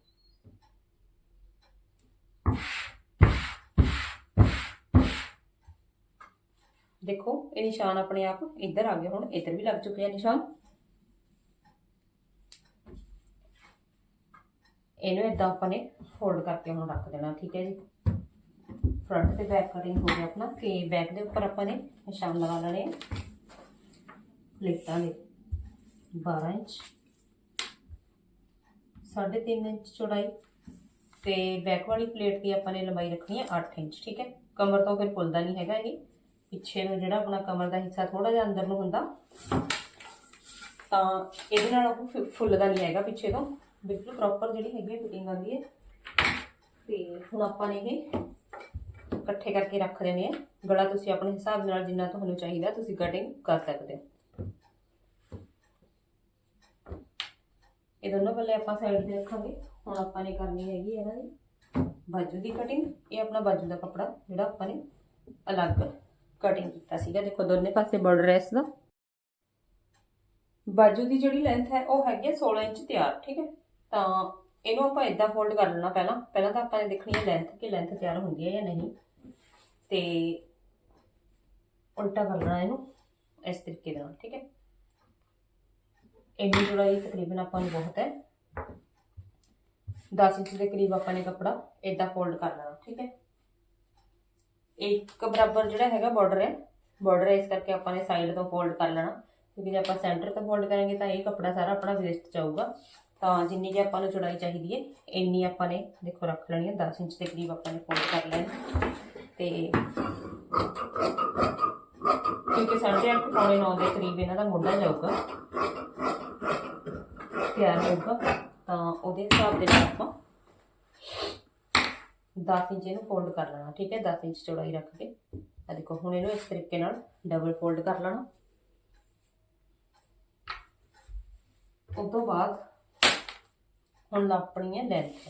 ਦੇਖੋ, ਇਹ ਨਿਸ਼ਾਨ ਆਪਣੇ ਆਪ ਇੱਧਰ ਆ ਗਏ ਹੁਣ, ਇੱਧਰ ਵੀ ਲੱਗ ਚੁੱਕੇ ਆ ਨਿਸ਼ਾਨ। ਇਹਨੂੰ ਇਦਾਂ ਆਪਾਂ ਨੇ ਫੋਲਡ ਕਰਕੇ ਹੁਣ ਰੱਖ ਦੇਣਾ, ਠੀਕ ਹੈ ਜੀ। ਫਰੰਟ ਤੇ ਬੈਕ ਕਟਿੰਗ ਹੋ ਗਿਆ ਆਪਣਾ, ਤੇ ਬੈਕ ਦੇ ਉੱਪਰ ਆਪਾਂ ਨੇ ਨਿਸ਼ਾਨ ਲਗਾ ਲੈਣੇ ਪਲੇਟਾਂ ਦੇ 12 ਇੰਚ 3.5 ਇੰਚ ਚੌੜਾਈ, ਤੇ ਬੈਕ ਵਾਲੀ ਪਲੇਟ ਦੀ ਆਪਾਂ ਨੇ ਲੰਬਾਈ ਰੱਖਣੀ ਹੈ 8 ਇੰਚ, ਠੀਕ ਹੈ। ਕਮਰ ਤੋਂ ਫਿਰ ਫੁੱਲਦਾ ਨਹੀਂ ਹੈਗਾ ਇਹ। ਪਿੱਛੇ ਨੂੰ ਜਿਹੜਾ ਆਪਣਾ ਕਮਰ ਦਾ ਹਿੱਸਾ ਥੋੜਾ ਜਿਹਾ ਅੰਦਰ ਨੂੰ ਹੁੰਦਾ, ਤਾਂ ਇਹਦੇ ਨਾਲ ਉਹ ਫੁ- ਫੁੱਲਦਾ ਨਹੀਂ ਹੈਗਾ ਪਿੱਛੇ ਤੋਂ। ਬਿਲਕੁਲ ਪ੍ਰੋਪਰ ਜਿਹੜੀ ਹੈਗੀ ਹੈ ਫਿਟਿੰਗ ਆਉਂਦੀ ਹੈ। ਤੇ ਹੁਣ ਆਪਾਂ ਨੇ ਇਹ ਇਕੱਠੇ ਕਰਕੇ ਰੱਖ ਦੇਣੇ ਆ। ਗਲਾ ਤੁਸੀਂ ਆਪਣੇ ਹਿਸਾਬ ਨਾਲ ਜਿੰਨਾ ਤੁਹਾਨੂੰ ਚਾਹੀਦਾ ਤੁਸੀਂ ਕਟਿੰਗ ਕਰ ਸਕਦੇ ਹੋ। ਇਹ ਦੋਨੋਂ ਪੱਲੇ ਆਪਾਂ ਸਾਈਡ ਤੇ ਰੱਖਾਂਗੇ। ਹੁਣ ਆਪਾਂ ਨੇ ਕਰਨੀ ਹੈਗੀ ਇਹਨਾਂ ਦੀ ਬਾਜੂ ਦੀ ਕਟਿੰਗ ਇਹ ਆਪਣਾ ਬਾਜੂ ਦਾ ਕੱਪੜਾ ਜਿਹੜਾ ਆਪਾਂ ਨੇ ਅਲੱਗ ਕਟਿੰਗ ਕੀਤਾ ਸੀਗਾ। ਦੇਖੋ ਦੋਨੇ ਪਾਸੇ ਬਾਰਡਰ ਹੈ ਇਸ ਦਾ। ਬਾਜੂ ਦੀ ਜਿਹੜੀ ਲੈਂਥ ਹੈ ਉਹ ਹੈਗੀ ਹੈ 16 ਇੰਚ ਤਿਆਰ, ਠੀਕ ਹੈ। ਤਾਂ ਇਹਨੂੰ ਆਪਾਂ ਇਦਾਂ ਫੋਲਡ ਕਰ ਲੈਣਾ ਪਹਿਲਾਂ। ਪਹਿਲਾਂ ਤਾਂ ਆਪਾਂ ਨੇ ਦੇਖਣੀ ਹੈ ਲੈਂਥ ਕਿ ਲੈਂਥ ਤਿਆਰ ਹੁੰਦੀ ਹੈ ਜਾਂ ਨਹੀਂ। ਤੇ ਉਲਟਾ ਕਰ ਲੈਣਾ ਇਹਨੂੰ ਇਸ ਤਰੀਕੇ ਦੇ ਨਾਲ, ਠੀਕ ਹੈ? ਇੰਨੀ ਚੌੜਾਈ ਤਕਰੀਬਨ ਆਪਾਂ ਨੂੰ ਬਹੁਤ ਹੈ। 10 ਇੰਚ ਦੇ ਕਰੀਬ ਆਪਾਂ ਨੇ ਕੱਪੜਾ ਇਦਾਂ ਫੋਲਡ ਕਰ ਲੈਣਾ, ਠੀਕ ਹੈ? ਇੱਕ ਬਰਾਬਰ ਜਿਹੜਾ ਹੈਗਾ ਬਾਰਡਰ ਹੈ। ਬਾਰਡਰ ਇਸ ਕਰਕੇ ਆਪਾਂ ਨੇ ਸਾਈਡ ਤੋਂ ਫੋਲਡ ਕਰ ਲੈਣਾ। ਕਿਉਂਕਿ ਜੇ ਆਪਾਂ ਸੈਂਟਰ ਤੋਂ ਫੋਲਡ ਕਰਾਂਗੇ ਤਾਂ ਇਹ ਕੱਪੜਾ ਸਾਰਾ ਆਪਣਾ ਵੇਸਟ ਜਾਊਗਾ ਤਾਂ ਜਿੰਨੀ ਕਿ ਆਪਾਂ ਨੂੰ ਚੌੜਾਈ ਚਾਹੀਦੀ ਹੈ ਇੰਨੀ ਆਪਾਂ ਨੇ ਦੇਖੋ ਰੱਖ ਲੈਣੀ ਹੈ 10 ਇੰਚ ਦੇ ਕਰੀਬ ਆਪਾਂ ਨੇ ਫੋਲਡ ਕਰ ਲੈਣਾ। ਤੇ ਕਿਉਂਕਿ ਸਾਡੇ ਅੱਠ ਪੌਣੇ 9 ਦੇ ਕਰੀਬ ਇਹਨਾਂ ਦਾ ਮੋਢਾ ਜਾਊਗਾ, ਤਿਆਰ ਹੋਊਗਾ, ਤਾਂ ਉਹਦੇ ਹਿਸਾਬ ਦੇ ਨਾਲ ਆਪਾਂ 10 ਇੰਚ ਇਹਨੂੰ ਫੋਲਡ ਕਰ ਲੈਣਾ, ਠੀਕ ਹੈ? 10 ਇੰਚ ਚੌੜਾਈ ਰੱਖ ਕੇ। ਆ ਦੇਖੋ, ਹੁਣ ਇਹਨੂੰ ਇਸ ਤਰੀਕੇ ਨਾਲ ਡਬਲ ਫੋਲਡ ਕਰ ਲੈਣਾ। ਉਸ ਤੋਂ ਬਾਅਦ ਹੁਣ ਨਾਪਣੀ ਹੈ ਲੈਂਥ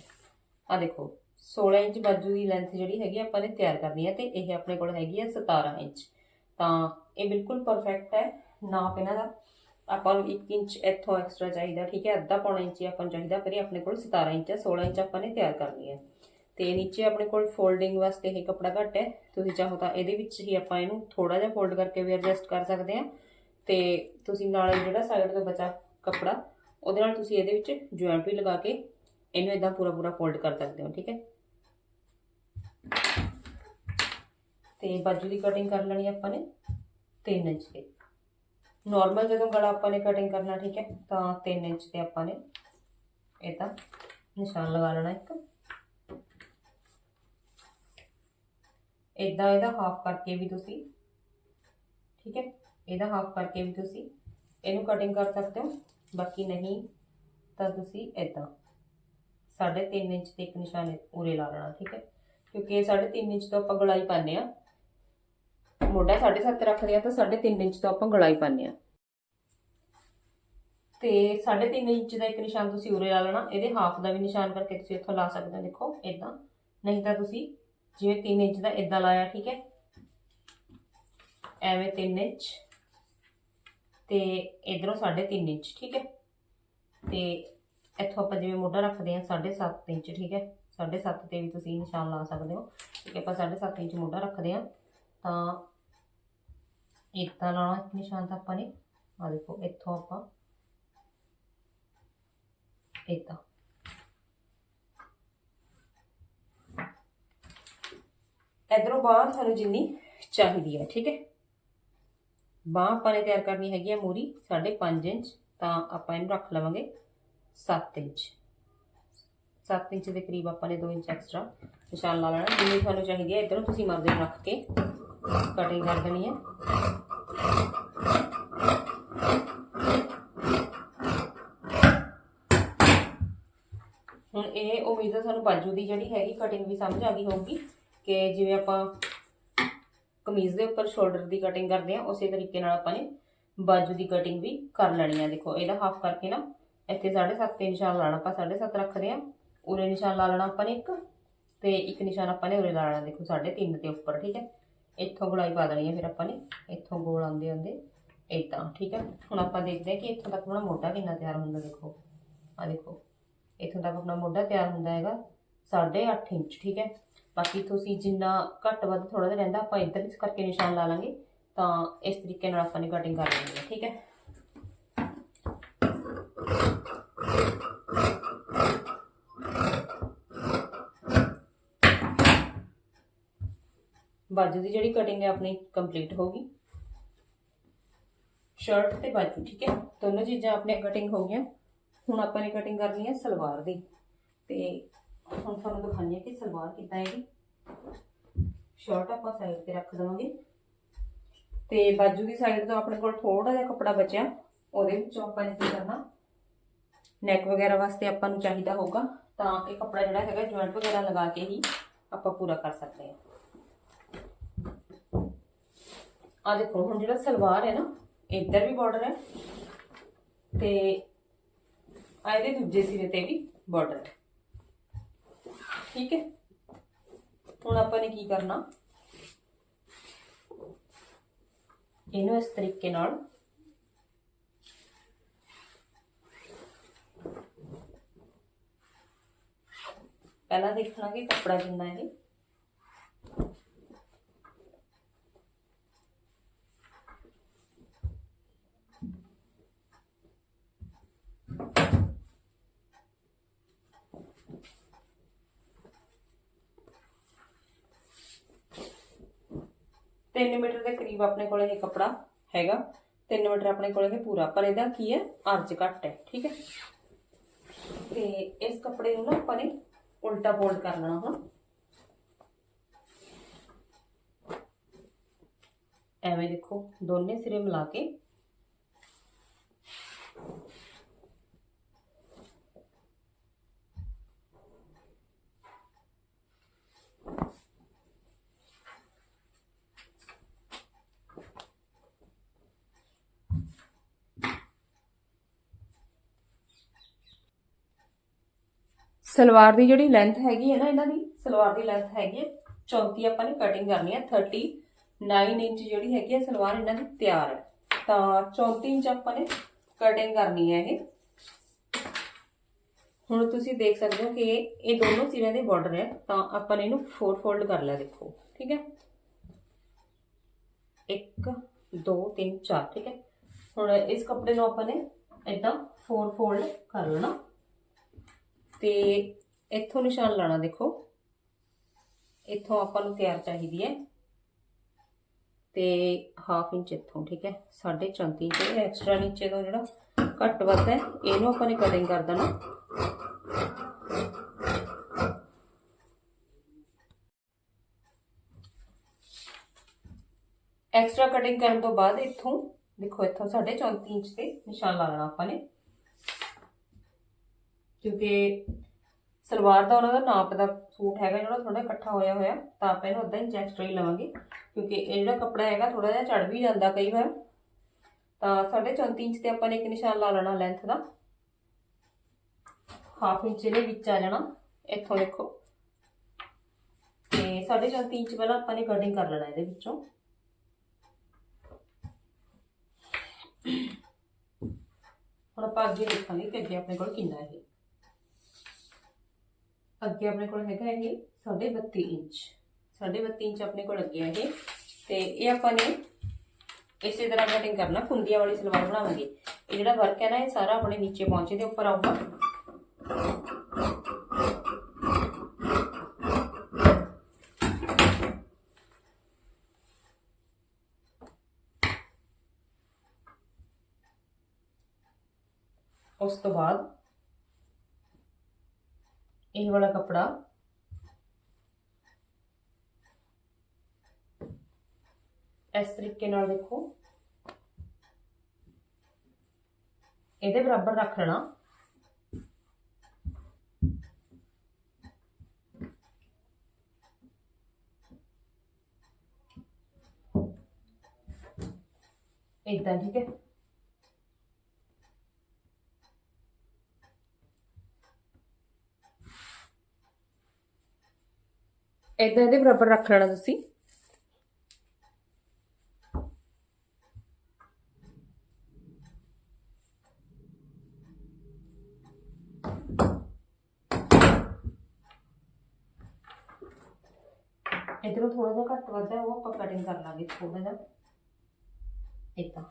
ਆ ਦੇਖੋ 16 ਇੰਚ ਬਾਜੂ ਦੀ ਲੈਂਥ ਜਿਹੜੀ ਹੈਗੀ ਆਪਾਂ ਨੇ ਤਿਆਰ ਕਰਨੀ ਹੈ ਤੇ ਇਹ ਆਪਣੇ ਕੋਲ ਹੈਗੀ ਹੈ 17 ਇੰਚ। ਤਾਂ ਇਹ ਬਿਲਕੁਲ ਪਰਫੈਕਟ ਹੈ, ਨਾਪ ਇਹਨਾਂ ਦਾ। ਆਪਾਂ ਨੂੰ 1 ਇੰਚ ਇੱਥੋਂ ਐਕਸਟਰਾ ਚਾਹੀਦਾ, ਠੀਕ ਹੈ? ਅੱਧਾ ਪੌਣਾ ਇੰਚ ਆਪਾਂ ਨੂੰ ਚਾਹੀਦਾ, ਪਰ ਇਹ ਆਪਣੇ ਕੋਲ 17 ਇੰਚ ਹੈ 16 ਇੰਚ ਆਪਾਂ ਨੇ ਤਿਆਰ ਕਰਨੀ ਹੈ। ਤੇ ਨੀਚੇ ਆਪਣੇ ਕੋਲ ਫੋਲਡਿੰਗ ਵਾਸਤੇ ਇਹ ਕੱਪੜਾ ਘੱਟ ਹੈ। ਤੁਸੀਂ ਚਾਹੋ ਤਾਂ ਇਹਦੇ ਵਿੱਚ ਹੀ ਆਪਾਂ ਇਹਨੂੰ ਥੋੜਾ ਜਿਹਾ ਫੋਲਡ ਕਰਕੇ ਵੀ ਐਡਜਸਟ ਕਰ ਸਕਦੇ ਆ ਤੇ ਤੁਸੀਂ ਨਾਲ ਜਿਹੜਾ ਸਾਈਡ ਤੋਂ ਬਚਾ ਕੱਪੜਾ ਉਹਦੇ ਨਾਲ ਤੁਸੀਂ ਇਹਦੇ ਵਿੱਚ ਜੁਆਇੰਟ ਵੀ ਲਗਾ ਕੇ ਇਹਨੂੰ ਇਦਾਂ ਪੂਰਾ ਪੂਰਾ ਫੋਲਡ ਕਰ ਸਕਦੇ ਹੋ, ਠੀਕ ਹੈ? ਤੇ ਬਾਜੂ ਦੀ ਕਟਿੰਗ ਕਰ ਲੈਣੀ ਆਪਾਂ ਨੇ 3 ਇੰਚ 'ਤੇ ਨਾਰਮਲ ਜਦੋਂ ਗਲਾ ਆਪਾਂ ਨੇ ਕਟਿੰਗ ਕਰਨਾ, ਠੀਕ ਹੈ, ਤਾਂ 3 ਇੰਚ ਤੇ ਆਪਾਂ ਨੇ ਇਹਦਾ ਨਿਸ਼ਾਨ ਲਗਾ ਲੈਣਾ ਇੱਕ। ਇਦਾਂ ਇਹਦਾ ਹਾਫ ਕਰਕੇ ਵੀ ਤੁਸੀਂ, ਠੀਕ ਹੈ, ਇਹਦਾ ਹਾਫ ਕਰਕੇ ਵੀ ਤੁਸੀਂ ਇਹਨੂੰ ਕਟਿੰਗ ਕਰ ਸਕਦੇ ਹੋ। ਬਾਕੀ ਨਹੀਂ, ਤਾਂ ਤੁਸੀਂ ਇਦਾਂ 3.5 ਇੰਚ ਤੇ ਇੱਕ ਨਿਸ਼ਾਨ ਉਰੇ ਲਾ ਲੈਣਾ, ਠੀਕ ਹੈ? ਕਿਉਂਕਿ 3.5 ਇੰਚ ਤੋਂ ਆਪਾਂ ਗਲਾਈ ਪਾਉਂਦੇ ਆ ਮੋਢਾ 7.5 ਰੱਖਦੇ ਆ ਤਾਂ 3.5 ਇੰਚ ਤੋਂ ਆਪਾਂ ਗਲਾਈ ਪਾਉਂਦੇ ਆ ਤੇ 3.5 ਇੰਚ ਦਾ ਇੱਕ ਨਿਸ਼ਾਨ ਤੁਸੀਂ ਉਰੇ ਲਾ ਲੈਣਾ, ਇਹਦੇ ਹਾਫ ਦਾ ਵੀ ਨਿਸ਼ਾਨ ਕਰਕੇ ਤੁਸੀਂ ਇੱਥੋਂ ਲਾ ਸਕਦੇ ਹੋ, ਦੇਖੋ ਇਦਾਂ ਨਹੀਂ ਤਾਂ ਤੁਸੀਂ ਜਿਵੇਂ 3 ਇੰਚ ਦਾ ਇਦਾਂ ਲਾਇਆ, ਠੀਕ ਹੈ? ਐਵੇਂ 3 ਇੰਚ ਤੇ ਇਧਰੋਂ 3.5 ਇੰਚ, ਠੀਕ ਹੈ? ਤੇ ਇੱਥੋਂ ਆਪਾਂ ਜਿਵੇਂ ਮੋਢਾ ਰੱਖਦੇ ਆ 7.5 ਇੰਚ, ਠੀਕ ਹੈ? 7.5 ਤੇ ਵੀ ਤੁਸੀਂ ਨਿਸ਼ਾਨ ਲਾ ਸਕਦੇ ਹੋ। ਠੀਕ ਹੈ, ਆਪਾਂ 7.5 ਇੰਚ ਮੋਢਾ ਰੱਖਦੇ ਆ ਤਾਂ ਇਦਾਂ ਲਾਣਾ ਨਿਸ਼ਾਨ ਤਾਂ ਆਪਾਂ ਨੇ। ਆ ਦੇਖੋ, ਇੱਥੋਂ ਆਪਾਂ ਇਦਾਂ ਇਧਰੋਂ ਬਾਹਰ ਸਾਨੂੰ ਜਿੰਨੀ ਚਾਹੀਦੀ ਹੈ, ਠੀਕ ਹੈ? ਬਾਹ ਆਪਾਂ ਨੇ ਤਿਆਰ ਕਰਨੀ ਹੈਗੀ ਹੈ ਮੂਰੀ 5.5 ਇੰਚ, ਤਾਂ ਆਪਾਂ ਇਹਨੂੰ ਰੱਖ ਲਵਾਂਗੇ 7 ਇੰਚ। 7 ਇੰਚ ਦੇ ਕਰੀਬ ਆਪਾਂ ਨੇ 2 ਇੰਚ ਐਕਸਟਰਾ ਨਿਸ਼ਾਨ ਲਾ ਲੈਣਾ। ਜਿੰਨੀ ਤੁਹਾਨੂੰ ਚਾਹੀਦੀ ਹੈ ਇਧਰੋਂ ਤੁਸੀਂ ਮਰਜ਼ੀ ਰੱਖ ਕੇ ਕਟਿੰਗ ਕਰ ਦੇਣੀ ਹੈ। ਹੁਣ ਇਹ ਉਮੀਦ ਹੈ ਤੁਹਾਨੂੰ ਬਾਜੂ ਦੀ ਜਿਹੜੀ ਹੈਗੀ ਕਟਿੰਗ ਵੀ ਸਮਝ ਆ ਗਈ ਹੋਊਗੀ ਕਿ ਜਿਵੇਂ ਆਪਾਂ ਕਮੀਜ਼ ਦੇ ਉੱਪਰ ਸ਼ੋਲਡਰ ਦੀ ਕਟਿੰਗ ਕਰਦੇ ਆ ਉਸੇ ਤਰੀਕੇ ਨਾਲ ਆਪਾਂ ਨੇ ਬਾਜੂ ਦੀ ਕਟਿੰਗ ਵੀ ਕਰ ਲੈਣੀ ਆ। ਦੇਖੋ, ਇਹਦਾ ਹਾਫ ਕਰਕੇ ਨਾ ਇੱਥੇ 7.5 ਤੇ ਨਿਸ਼ਾਨ ਲਾਣਾ, ਆਪਾਂ 7.5 ਰੱਖਦੇ ਆ ਉਰੇ ਨਿਸ਼ਾਨ ਲਾ ਲੈਣਾ ਆਪਾਂ ਨੇ ਇੱਕ ਤੇ ਇੱਕ ਨਿਸ਼ਾਨ ਆਪਾਂ ਨੇ ਉਰੇ ਲਾ ਲੈਣਾ, ਦੇਖੋ 3.5 ਦੇ ਉੱਪਰ, ਠੀਕ ਹੈ। ਇੱਥੋਂ ਗੁਲਾਈ ਪਾ ਦੇਣੀ ਹੈ ਫਿਰ ਆਪਾਂ ਨੇ, ਇੱਥੋਂ ਗੋਲ ਆਉਂਦੇ ਆਉਂਦੇ ਇਦਾਂ ਠੀਕ ਹੈ। ਹੁਣ ਆਪਾਂ ਦੇਖਦੇ ਹਾਂ ਕਿ ਇੱਥੋਂ ਤੱਕ ਆਪਣਾ ਮੋਢਾ ਕਿੰਨਾ ਤਿਆਰ ਹੁੰਦਾ, ਦੇਖੋ। ਆ ਦੇਖੋ, ਇੱਥੋਂ ਤੱਕ ਆਪਣਾ ਮੋਢਾ ਤਿਆਰ ਹੁੰਦਾ ਹੈਗਾ 8.5 ਇੰਚ, ਠੀਕ ਹੈ। ਬਾਕੀ ਤੁਸੀਂ ਜਿੰਨਾ ਘੱਟ ਵੱਧ ਥੋੜਾ ਜਿਹਾ ਰਹਿੰਦਾ, ਆਪਾਂ ਇੱਧਰ ਵਿੱਚ ਕਰਕੇ ਨਿਸ਼ਾਨ ਲਾ ਲਾਂਗੇ, ਤਾਂ ਇਸ ਤਰੀਕੇ ਨਾਲ ਆਪਾਂ ਨੇ ਕਟਿੰਗ ਕਰ ਲੈਣੀ ਹੈ, ਠੀਕ ਹੈ? ਬਾਜੂ ਦੀ ਜਿਹੜੀ ਕਟਿੰਗ ਹੈ ਆਪਣੀ ਕੰਪਲੀਟ ਹੋ ਗਈ। ਸ਼ਰਟ ਤੇ ਬਾਜੂ, ਠੀਕ ਹੈ? ਦੋਨੋਂ ਚੀਜ਼ਾਂ ਆਪਣੇ ਕਟਿੰਗ ਹੋ ਗਈਆਂ। ਹੁਣ ਆਪਾਂ ਨੇ ਕਟਿੰਗ ਕਰਨੀ ਹੈ ਸਲਵਾਰ ਦੀ। ਤੇ ਹੁਣ ਤੁਹਾਨੂੰ ਦਿਖਾਉਂਦੀ ਹਾਂ ਕਿ ਸਲਵਾਰ ਕਿੱਦਾਂ ਹੈਗੀ ਸ਼ਰਟ ਆਪਾਂ ਸਾਈਡ ਤੇ ਰੱਖ ਦੇਵਾਂਗੇ। ਤੇ ਬਾਜੂ ਦੀ ਸਾਈਡ ਤੋਂ ਆਪਣੇ ਕੋਲ ਥੋੜਾ ਜਿਹਾ ਕੱਪੜਾ ਬਚਿਆ, ਉਹਦੇ ਵਿੱਚੋਂ ਆਪਾਂ ਨੇ ਕੀ ਕਰਨਾ ਨੈਕ ਵਗੈਰਾ ਵਾਸਤੇ ਆਪਾਂ ਨੂੰ ਚਾਹੀਦਾ ਹੋਊਗਾ, ਤਾਂ ਇਹ ਕੱਪੜਾ ਜਿਹੜਾ ਹੈਗਾ ਜੁਆਇੰਟ ਵਗੈਰਾ ਲਗਾ ਕੇ ਹੀ ਆਪਾਂ ਪੂਰਾ ਕਰ ਸਕਦੇ ਹਾਂ। ਆ ਦੇਖੋ, ਹੁਣ ਜਿਹੜਾ ਸਲਵਾਰ ਹੈ ਨਾ, ਇੱਧਰ ਵੀ ਬਾਰਡਰ ਹੈ ਤੇ ਇਹਦੇ ਦੂਜੇ ਸਿਰੇ ਤੇ ਵੀ ਬਾਰਡਰ ਹੈ। ਠੀਕ ਹੈ ਹੁਣ ਆਪਾਂ ਨੇ ਕੀ ਕਰਨਾ ਇਹਨੂੰ ਇਸ ਤਰੀਕੇ ਨਾਲ ਪਹਿਲਾਂ ਦੇਖਣਾ ਕਿ ਕੱਪੜਾ ਕਿੰਨਾ ਹੈ ਇਹ ਤਿੰਨ ਮੀਟਰ ਦੇ ਕਰੀਬ ਆਪਣੇ ਕੋਲ ਇਹ ਕੱਪੜਾ ਹੈਗਾ 3 ਮੀਟਰ ਆਪਣੇ ਕੋਲ ਇਹ ਪੂਰਾ ਪਰ ਇਹਦਾ ਕੀ ਹੈ ਅਰਜ ਘੱਟ ਹੈ ਠੀਕ ਹੈ ਤੇ ਇਸ ਕੱਪੜੇ ਨੂੰ ਨਾ ਆਪਾਂ ਨੇ ਉਲਟਾ ਫੋਲਡ ਕਰ ਲੈਣਾ ਹੁਣ ਐਵੇਂ ਦੇਖੋ ਦੋਨੇ ਸਿਰੇ ਮਿਲਾ ਕੇ ਸਲਵਾਰ ਦੀ ਜਿਹੜੀ ਲੈਂਥ ਹੈਗੀ ਹੈ ਨਾ ਇਹਨਾਂ ਦੀ, ਸਲਵਾਰ ਦੀ ਲੈਂਥ ਹੈਗੀ ਹੈ 34 ਆਪਾਂ ਨੇ ਕਟਿੰਗ ਕਰਨੀ ਹੈ 39 ਇੰਚ ਜਿਹੜੀ ਹੈਗੀ ਹੈ, ਸਲਵਾਰ ਇਹਨਾਂ ਦੀ ਤਿਆਰ ਹੈ। ਤਾਂ 34 ਇੰਚ ਆਪਾਂ ਨੇ ਕਟਿੰਗ ਕਰਨੀ ਹੈ ਇਹ। ਹੁਣ ਤੁਸੀਂ ਦੇਖ ਸਕਦੇ ਹੋ ਕਿ ਇਹ ਦੋਨੋਂ ਸਿਰਿਆਂ ਦੇ ਬਾਰਡਰ ਹੈ, ਤਾਂ ਆਪਾਂ ਨੇ ਇਹਨੂੰ 4 ਫੋਲਡ ਕਰ ਲਿਆ ਦੇਖੋ, ਠੀਕ ਹੈ? 1 2 3 4 ਠੀਕ ਹੈ? ਹੁਣ ਇਸ ਕੱਪੜੇ ਨੂੰ ਆਪਾਂ ਨੇ ਇਦਾਂ 4 ਫੋਲਡ ਕਰ ਲੈਣਾ। ਤੇ ਇੱਥੋਂ ਨਿਸ਼ਾਨ ਲਾਣਾ ਦੇਖੋ। ਇੱਥੋਂ ਆਪਾਂ ਨੂੰ ਤਿਆਰ ਚਾਹੀਦੀ ਹੈ। ਤੇ ਹਾਫ ਇੰਚ ਇੱਥੋਂ, ਠੀਕ ਹੈ। 34.5 ਇੰਚ ਐਕਸਟਰਾ ਨੀਚੇ ਤੋਂ ਜਿਹੜਾ ਘੱਟ ਵੱਧ ਹੈ, ਇਹਨੂੰ ਆਪਾਂ ਨੇ ਕਟਿੰਗ ਕਰ ਦੇਣਾ। ਐਕਸਟਰਾ ਕਟਿੰਗ ਕਰਨ ਤੋਂ ਬਾਅਦ ਇੱਥੋਂ, ਦੇਖੋ ਇੱਥੋਂ 34 ਇੰਚ ਤੇ ਨਿਸ਼ਾਨ ਲਾ ਲੈਣਾ ਆਪਾਂ ਨੇ। ਕਿਉਂਕਿ ਸਲਵਾਰ ਦਾ ਉਹਨਾਂ ਦਾ ਨਾਪ ਦਾ ਸੂਟ ਹੈਗਾ ਜਿਹੜਾ ਥੋੜਾ ਇਕੱਠਾ ਹੋਇਆ ਹੋਇਆ, ਤਾਂ ਆਪਾਂ ਇਹਨੂੰ ਉਦਾਂ ਹੀ ਐਕਸਟਰਾ ਹੀ ਲਵਾਂਗੇ। ਕਿਉਂਕਿ ਇਹ ਜਿਹੜਾ ਕੱਪੜਾ ਹੈਗਾ ਥੋੜਾ ਜਿਹਾ ਚੜ ਵੀ ਜਾਂਦਾ ਕਈ ਵਾਰ। ਤਾਂ 34 ਇੰਚ ਤੇ ਆਪਾਂ ਨੇ ਇੱਕ ਨਿਸ਼ਾਨ ਲਾ ਲੈਣਾ ਲੈਂਥ ਦਾ। ਹਾਫ ਇੰਚ ਇਹਦੇ ਵਿੱਚ ਆ ਜਾਣਾ। ਇੱਥੋਂ ਦੇਖੋ। ਤੇ 34 ਇੰਚ ਪਹਿਲਾਂ ਆਪਾਂ ਨੇ ਕਟਿੰਗ ਕਰ ਲੈਣਾ ਇਹਦੇ ਵਿੱਚੋਂ। ਹੁਣ ਆਪਾਂ ਅੱਗੇ ਦੇਖਾਂਗੇ ਕਿ ਅੱਗੇ ਆਪਣੇ ਕੋਲ ਕਿੰਨਾ ਹੈ ਅੱਗੇ ਆਪਣੇ ਕੋਲ ਹੈਗਾ ਇਹ 32 ਇੰਚ। 32 ਇੰਚ ਆਪਣੇ ਕੋਲ ਅੱਗੇ ਹੈ ਇਹ। ਤੇ ਇਹ ਆਪਾਂ ਨੇ ਇਸੇ ਤਰ੍ਹਾਂ ਕਟਿੰਗ ਕਰਨਾ, ਕੁੰਦੀਆਂ ਵਾਲੀ ਸਲਵਾਰ ਬਣਾਵਾਂਗੇ। ਇਹ ਜਿਹੜਾ ਵਰਕ ਹੈ ਨਾ, ਇਹ ਸਾਰਾ ਆਪਣੇ ਨੀਚੇ ਪਹੁੰਚੇ ਦੇ ਉੱਪਰ ਆਊਗਾ। ਉਸ ਤੋਂ ਬਾਅਦ ਇਹ ਵਾਲਾ ਕਪੜਾ। ਇਸ ਤਰੀਕੇ ਨਾਲ ਦੇਖੋ। ਇਹਦੇ ਬਰਾਬਰ ਰੱਖ ਲੈਣਾ। ਇਦਾਂ ਠੀਕ ਹੈ। ਇਦਾਂ ਇਹਦੇ ਬਰਾਬਰ ਰੱਖ ਲੈਣਾ ਤੁਸੀਂ। ਇਧਰੋਂ ਥੋੜਾ ਜਿਹਾ ਘੱਟ ਵੱਧ ਹੈ, ਉਹ ਆਪਾਂ ਕਟਿੰਗ ਕਰ ਲਾਂਗੇ ਥੋੜਾ ਜਿਹਾ। ਇਦਾਂ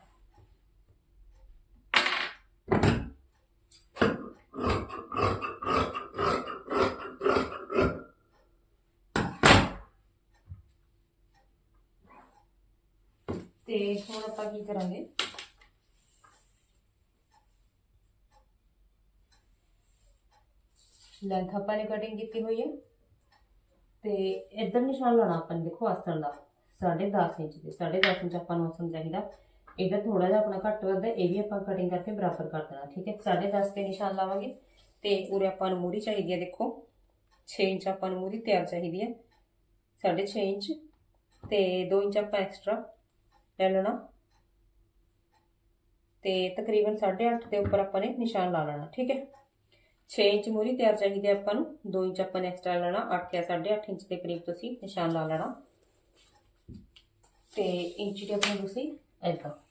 ਤੇ ਹੁਣ ਆਪਾਂ ਕੀ ਕਰਾਂਗੇ? ਲੈਂਥ ਆਪਾਂ ਨੇ ਕਟਿੰਗ ਕੀਤੀ ਹੋਈ ਹੈ। ਤੇ ਇੱਧਰ ਨਿਸ਼ਾਨ ਲਾਣਾ ਆਪਾਂ ਨੇ, ਦੇਖੋ ਆਸਣ ਦਾ 10.5 ਇੰਚ ਦੇ 10.5 ਇੰਚ ਆਪਾਂ ਨੂੰ ਆਸਣ ਚਾਹੀਦਾ। ਇਧਰ ਥੋੜਾ ਜਿਹਾ ਆਪਣਾ ਘੱਟ ਵੱਧ ਇਹ ਵੀ ਆਪਾਂ ਕਟਿੰਗ ਕਰਕੇ ਬਰਾਬਰ ਕਰ ਦੇਣਾ, ਠੀਕ ਹੈ? 10.5 ਤੇ ਨਿਸ਼ਾਨ ਲਾਵਾਂਗੇ। ਤੇ ਉਰੇ ਆਪਾਂ ਨੂੰ ਮੂਰੀ ਚਾਹੀਦੀ ਹੈ, ਦੇਖੋ। 6 ਇੰਚ ਆਪਾਂ ਨੂੰ ਮੂਰੀ ਤਿਆਰ ਚਾਹੀਦੀ ਹੈ। 6.5 ਇੰਚ ਤੇ 2 ਇੰਚ ਆਪਾਂ ਐਕਸਟਰਾ ਲੈ ਲੈਣਾ। ਤੇ ਤਕਰੀਬਨ 8.5 ਦੇ ਉੱਪਰ ਆਪਾਂ ਨੇ ਨਿਸ਼ਾਨ ਲਾ ਲੈਣਾ, ਠੀਕ ਹੈ? 6 ਇੰਚ ਮੂਰੀ ਤਿਆਰ ਚਾਹੀਦੀ ਹੈ ਆਪਾਂ ਨੂੰ। 2 ਇੰਚ ਆਪਾਂ ਨੇ ਐਕਸਟਰਾ ਲੈਣਾ 8 ਜਾਂ 8.5 ਇੰਚ ਦੇ ਕਰੀਬ ਤੁਸੀਂ ਨਿਸ਼ਾਨ ਲਾ ਲੈਣਾ। ਤੇ ਇੰਚ ਦੀ ਨੂੰ ਤੁਸੀਂ ਏਦਾਂ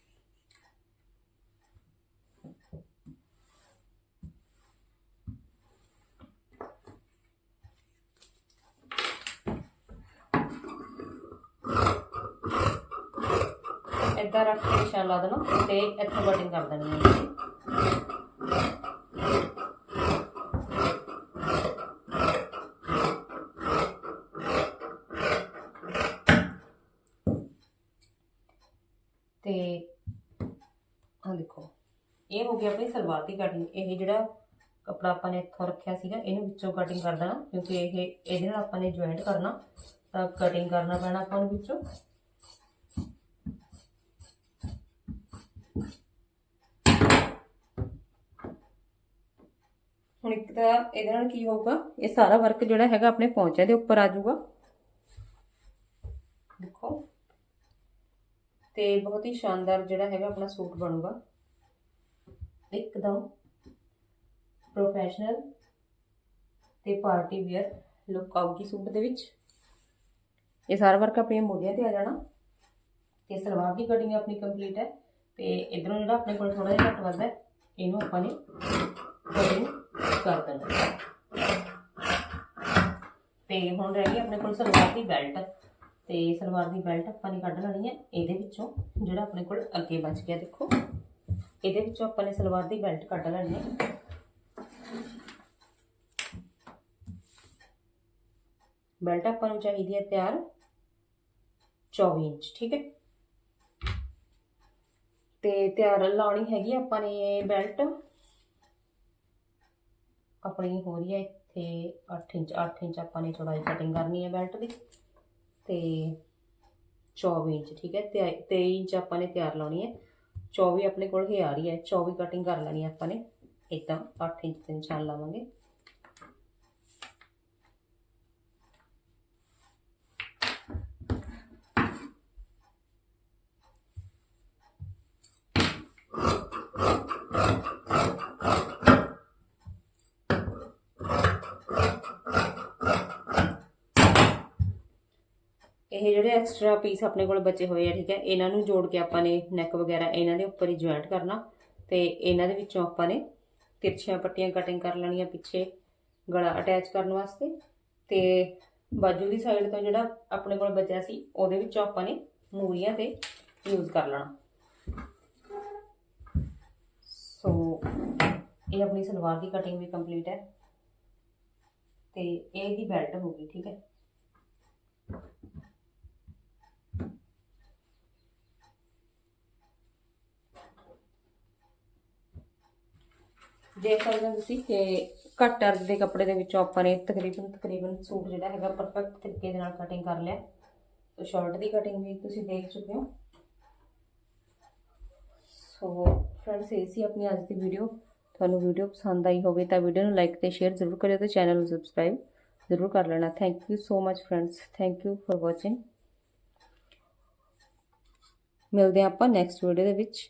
ਏਦਾਂ ਰੱਖ ਕੇ ਨਿਸ਼ਾਨ ਲਾ ਦੇਣਾ ਤੇ ਇੱਥੋਂ ਕਟਿੰਗ ਕਰ ਦੇਣੀ ਹੈ। ਤੇ ਆ ਦੇਖੋ, ਇਹ ਹੋ ਗਿਆ ਆਪਣੀ ਸਲਵਾਰ ਦੀ ਕਟਿੰਗ ਇਹ ਜਿਹੜਾ ਕਪੜਾ ਆਪਾਂ ਨੇ ਇੱਥੋਂ ਰੱਖਿਆ ਸੀਗਾ, ਇਹਨੂੰ ਵਿੱਚੋਂ ਕਟਿੰਗ ਕਰ ਦੇਣਾ, ਕਿਉਂਕਿ ਇਹ, ਇਹਦੇ ਨਾਲ ਆਪਾਂ ਨੇ ਜੁਆਇੰਟ ਕਰਨਾ, ਤਾਂ ਕਟਿੰਗ ਕਰਨਾ ਪੈਣਾ ਆਪਾਂ ਨੂੰ ਵਿੱਚੋਂ। ਹੁਣ ਇੱਕ ਤਾਂ ਇਹਦੇ ਨਾਲ ਕੀ ਹੋਊਗਾ? ਇਹ ਸਾਰਾ ਵਰਕ ਜਿਹੜਾ ਹੈਗਾ ਆਪਣੇ ਪੌਂਚਿਆਂ ਦੇ ਉੱਪਰ ਆ ਜਾਊਗਾ। ਦੇਖੋ। ਤੇ ਬਹੁਤ ਹੀ ਸ਼ਾਨਦਾਰ ਜਿਹੜਾ ਹੈਗਾ ਆਪਣਾ ਸੂਟ ਬਣੂਗਾ। ਇੱਕਦਮ ਪ੍ਰੋਫੈਸ਼ਨਲ ਤੇ ਪਾਰਟੀ ਵੇਅਰ ਲੁੱਕ ਆਊਗੀ ਸੂਟ ਦੇ ਵਿੱਚ। ਇਹ ਸਾਰਾ ਵਰਕ ਆਪਣੀਆਂ ਮੋਢਿਆਂ ਤੇ ਆ ਜਾਣਾ। ਤੇ ਸਲਵਾਰ ਦੀ ਕਟਿੰਗ ਆਪਣੀ ਕੰਪਲੀਟ ਹੈ। ਤੇ ਇਧਰੋਂ ਜਿਹੜਾ ਆਪਣੇ ਕੋਲ ਥੋੜਾ ਜਿਹਾ ਘੱਟ ਵੱਧ ਹੈ, ਇਹਨੂੰ ਆਪਾਂ ਨੇ ਕਟਿੰਗ ਕਰ ਦੇਣਾ ਤੇ ਹੁਣ ਰਹਿ ਗਈ ਆਪਣੇ ਕੋਲ ਸਲਵਾਰ ਦੀ ਬੈਲਟ। ਤੇ ਸਲਵਾਰ ਦੀ ਬੈਲਟ ਆਪਾਂ ਨੇ ਕੱਢ ਲੈਣੀ ਹੈ ਇਹਦੇ ਵਿੱਚੋਂ, ਜਿਹੜਾ ਆਪਣੇ ਕੋਲ ਅੱਗੇ ਬਚ ਗਿਆ ਦੇਖੋ। ਇਹਦੇ ਵਿੱਚੋਂ ਆਪਾਂ ਨੇ ਸਲਵਾਰ ਦੀ ਬੈਲਟ ਕੱਢ ਲੈਣੀ ਹੈ। ਬੈਲਟ ਆਪਾਂ ਨੂੰ ਚਾਹੀਦੀ ਹੈ ਤਿਆਰ 24 ਇੰਚ, ਠੀਕ ਹੈ। ਤੇ ਤਿਆਰ ਲਾਉਣੀ ਹੈਗੀ ਆਪਾਂ ਨੇ ਬੈਲਟ। ਆਪਣੀ ਹੋ ਰਹੀ ਹੈ ਇੱਥੇ 8 ਇੰਚ 8 ਇੰਚ ਆਪਾਂ ਨੇ ਚੌੜਾਈ ਕਟਿੰਗ ਕਰਨੀ ਹੈ ਬੈਲਟ ਦੀ ਤੇ 24 ਇੰਚ, ਠੀਕ ਹੈ, ਤੇ 23 ਇੰਚ ਆਪਾਂ ਨੇ ਤਿਆਰ ਲਾਉਣੀ ਹੈ। 24 ਆਪਣੇ ਕੋਲ ਹੀ ਆ ਰਹੀ ਹੈ 24 ਕਟਿੰਗ ਕਰ ਲੈਣੀ ਹੈ ਆਪਾਂ ਨੇ। ਇਦਾਂ 8 ਇੰਚ ਤੇ ਨਿਸ਼ਾਨ ਲਾਵਾਂਗੇ। ਇਹ ਜਿਹੜੇ ਐਕਸਟਰਾ ਪੀਸ ਆਪਣੇ ਕੋਲ ਬਚੇ ਹੋਏ ਆ, ਠੀਕ ਹੈ, ਇਹਨਾਂ ਨੂੰ ਜੋੜ ਕੇ ਆਪਾਂ ਨੇ ਨੈਕ ਵਗੈਰਾ ਇਹਨਾਂ ਦੇ ਉੱਪਰ ਹੀ ਜੁਆਇੰਟ ਕਰਨਾ ਤੇ ਇਹਨਾਂ ਦੇ ਵਿੱਚੋਂ ਆਪਾਂ ਨੇ ਤਿਰਛੀਆਂ ਪੱਟੀਆਂ ਕਟਿੰਗ ਕਰ ਲੈਣੀਆਂ ਪਿੱਛੇ ਗਲਾ ਅਟੈਚ ਕਰਨ ਵਾਸਤੇ ਤੇ ਬਾਜੂ ਦੀ ਸਾਈਡ ਤੋਂ ਜਿਹੜਾ ਆਪਣੇ ਕੋਲ ਬਚਿਆ ਸੀ, ਉਹਦੇ ਵਿੱਚੋਂ ਆਪਾਂ ਨੇ ਮੂਰੀਆਂ ਤੇ ਯੂਜ਼ ਕਰ ਲੈਣਾ। ਸੋ ਇਹ ਆਪਣੀ ਸਲਵਾਰ ਦੀ ਕਟਿੰਗ ਵੀ ਕੰਪਲੀਟ ਹੈ ਤੇ ਇਹ ਦੀ ਬੈਲਟ ਗਈ, ਠੀਕ ਹੈ। ਦੇਖ ਸਕਦੇ ਹੋ ਤੁਸੀਂ ਕਿ ਘੱਟ ਅਰਜ ਦੇ ਕੱਪੜੇ ਦੇ ਵਿੱਚੋਂ ਆਪਾਂ ਨੇ ਤਕਰੀਬਨ ਤਕਰੀਬਨ ਸੂਟ ਜਿਹੜਾ ਹੈਗਾ ਪਰਫੈਕਟ ਤਰੀਕੇ ਦੇ ਨਾਲ ਕਟਿੰਗ ਕਰ ਲਿਆ। ਤੇ ਸ਼ਾਰਟ ਦੀ ਕਟਿੰਗ ਵੀ ਤੁਸੀਂ ਦੇਖ ਚੁੱਕੇ ਹੋ। ਸੋ ਫਰੈਂਡਸ ਇਹ ਸੀ ਆਪਣੀ ਅੱਜ ਦੀ ਵੀਡੀਓ ਤੁਹਾਨੂੰ ਵੀਡੀਓ ਪਸੰਦ ਆਈ ਹੋਵੇ ਤਾਂ ਵੀਡੀਓ ਨੂੰ ਲਾਈਕ ਤੇ ਸ਼ੇਅਰ ਜ਼ਰੂਰ ਕਰਿਓ ਤੇ ਚੈਨਲ ਨੂੰ ਸਬਸਕ੍ਰਾਈਬ ਜ਼ਰੂਰ ਕਰ ਲੈਣਾ। Thank you so much friends thank you for watching ਮਿਲਦੇ ਹਾਂ ਆਪਾਂ ਨੈਕਸਟ ਵੀਡੀਓ ਦੇ ਵਿੱਚ।